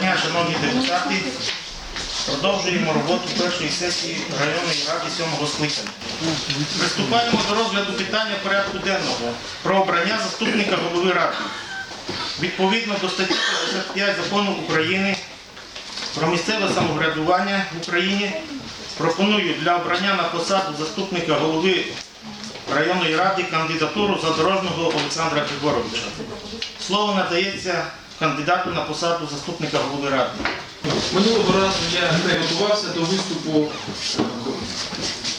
дня, шановні депутати. Продовжуємо роботу першої сесії районної ради сьомого скликання. Приступаємо до розгляду питання порядку денного про обрання заступника голови ради. Відповідно до статті 55 закону України про місцеве самоврядування в Україні пропоную для обрання на посаду заступника голови районної ради кандидатуру задорожного Олександра Григоровича. Слово надається кандидату на посаду заступника голови ради. Минулого разу я не готувався до виступу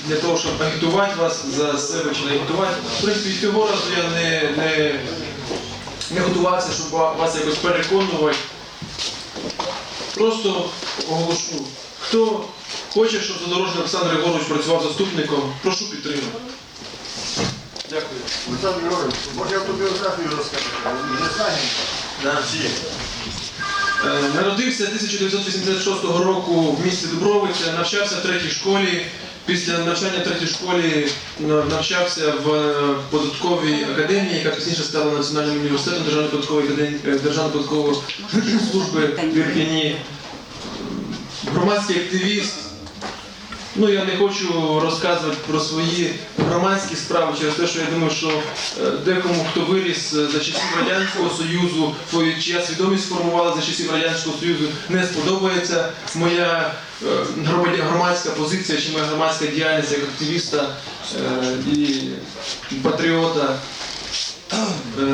для того, щоб агітувати вас за себе чи не агітувати. В принципі, цього разу я не, не, не готувався, щоб вас якось переконувати. Просто оголошу. Хто хоче, щоб задорожний Олександр Єгорович працював заступником, прошу підтримати. Дякую. Олександр Григорович, може я автобіографію розкажу? Не знаємо? Да. Е, Народився 1986 року в місті Дубровиця, навчався в третій школі. Після навчання в третій школі навчався в е, податковій академії, яка пізніше стала національним університетом Державної податкової е, Державної податкової служби в Ірпіні. Громадський активіст. Ну я не хочу розказувати про свої громадські справи через те, що я думаю, що е, декому, хто виріс е, за часів Радянського Союзу, чия свідомість формувала за часів Радянського Союзу, не сподобається моя е, громадська позиція чи моя громадська діяльність як активіста і патріота.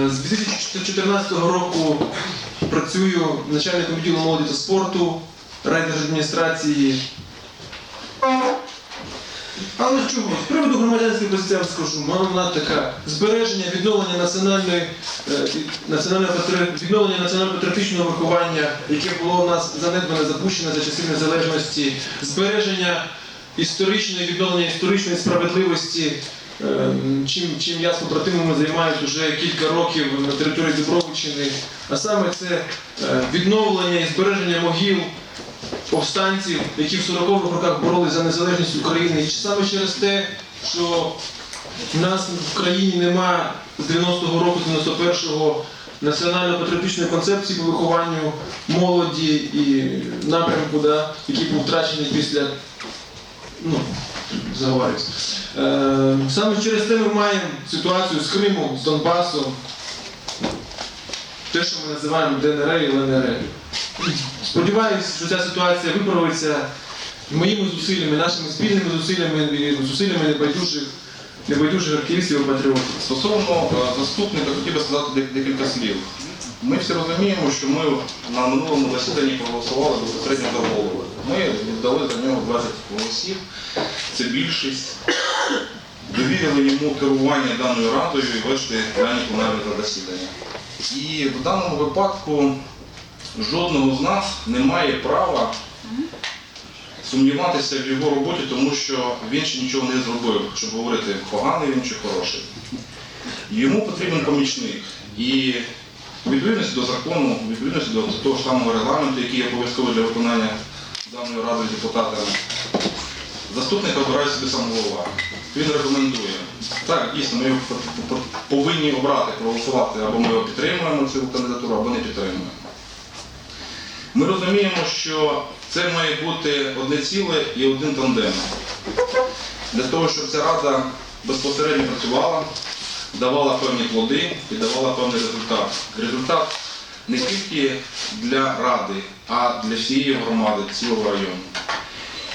З 2014 року працюю начальником відділу молоді та спорту райдержадміністрації. Але чого? З приводу громадянської позиції скажу, вона така збереження, відновлення національної е, відновлення національно-патріотичного виховання, яке було у нас занедбане, запущене за часів незалежності, збереження історичної відновлення історичної справедливості. е, Чим, чим я з побратимами займаюся вже кілька років на території Дубровичини, а саме це е, відновлення і збереження могил повстанців, які в 40-х роках боролись за незалежність України. І саме через те, що в нас в країні нема з 90-го року, з 91-го національно-патріотичної концепції по вихованню молоді і напрямку, да, який був втрачений після. Ну, заговорюсь. Е, саме через те ми маємо ситуацію з Кримом, з Донбасом, те, що ми називаємо ДНР і ЛНР. Сподіваюсь, що ця ситуація виправиться моїми зусиллями, нашими спільними зусиллями зусиллями небайдужих, небайдужих активістів і патріотів. Стосовно е, заступника, хотів би сказати декілька слів. Ми всі розуміємо, що ми на минулому засіданні проголосували безпосередньо за голову. Ми віддали за нього 20 голосів, це більшість. Довірили йому керування даною радою і вести дані пленарні засідання. І в даному випадку жодного з нас не має права сумніватися в його роботі, тому що він ще нічого не зробив, щоб говорити, поганий він чи хороший. Йому потрібен помічник. І відповідності до закону, відповідності до того ж самого регламенту, який є обов'язковий для виконання даної ради депутатами, заступника обирає собі сам голова. Він рекомендує. Так, дійсно, ми його повинні обрати, проголосувати, або ми його підтримуємо цю кандидатуру, або не підтримуємо. Ми розуміємо, що це має бути одне ціле і один тандем. Для того, щоб ця рада безпосередньо працювала, давала певні плоди і давала певний результат. Результат не тільки для ради, а для всієї громади, цілого району.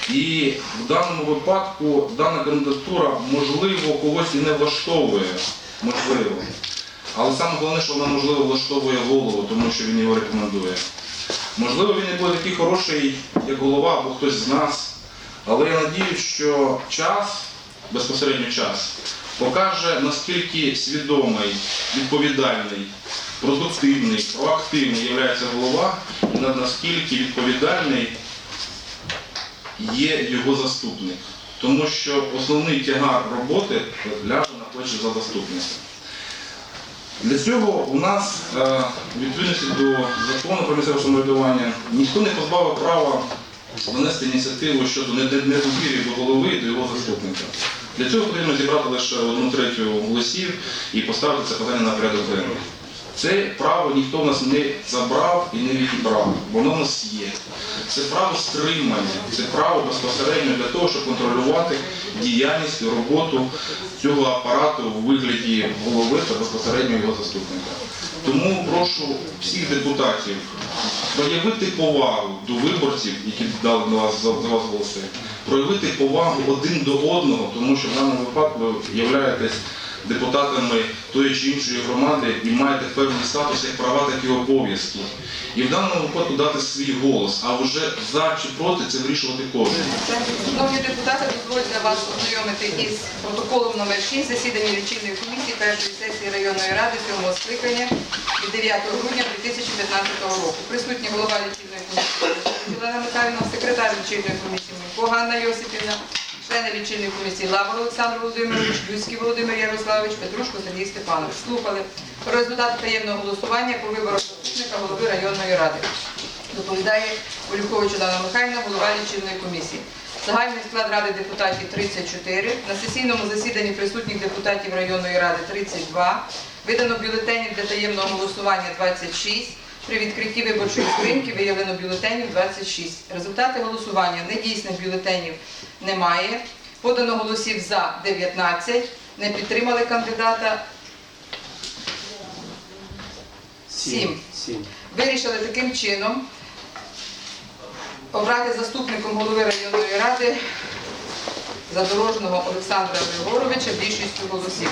І в даному випадку дана кандидатура, можливо, когось і не влаштовує. Можливо. Але саме головне, що вона можливо влаштовує голову, тому що він його рекомендує. Можливо, він не буде такий хороший, як голова або хтось з нас. Але я надіюсь, що час, безпосередньо час, покаже, наскільки свідомий, відповідальний, продуктивний, проактивний є голова, і на- наскільки відповідальний є його заступник. Тому що основний тягар роботи ляже на плечі за заступника. Для цього у нас, е, відповідності до закону про місцеве самоврядування, ніхто не позбавив права донести ініціативу щодо недовірі до голови і до його заступника. Для цього потрібно зібрати лише одну третю голосів і поставити це питання на порядок денний. Це право ніхто в нас не забрав і не відібрав, воно в нас є. Це право стримання, це право безпосередньо для того, щоб контролювати діяльність роботу цього апарату у вигляді голови та безпосередньо його заступника. Тому прошу всіх депутатів проявити повагу до виборців, які дали на вас за, вас голоси, проявити повагу один до одного, тому що в даному випадку ви являєтесь депутатами тої чи іншої громади і маєте певний статус як права, так і обов'язки. І в даному випадку дати свій голос, а вже за чи проти це вирішувати кожен. Шановні депутати, дозвольте вас ознайомити із протоколом номер 6 засідання лічильної комісії першої сесії районної ради 7 скликання від 9 грудня 2015 року. Присутні голова лічильної комісії Олена Михайлівна, секретар лічильної комісії Ганна Йосипівна, члени лічильної комісії Лавр Олександр Володимирович, Люський Володимир Ярославович, Петрушко Сергій Степанович. Слухали про результати таємного голосування по виборах заступника голови районної ради. Доповідає Полюхович Олена Михайлівна, голова лічильної комісії. Загальний склад ради депутатів 34. На сесійному засіданні присутніх депутатів районної ради 32. Видано бюлетенів для таємного голосування 26. При відкритті виборчої скриньки виявлено бюлетенів 26. Результати голосування недійсних бюлетенів немає. Подано голосів за 19. Не підтримали кандидата 7. Вирішили таким чином обрати заступником голови районної ради задорожного Олександра Григоровича більшістю голосів.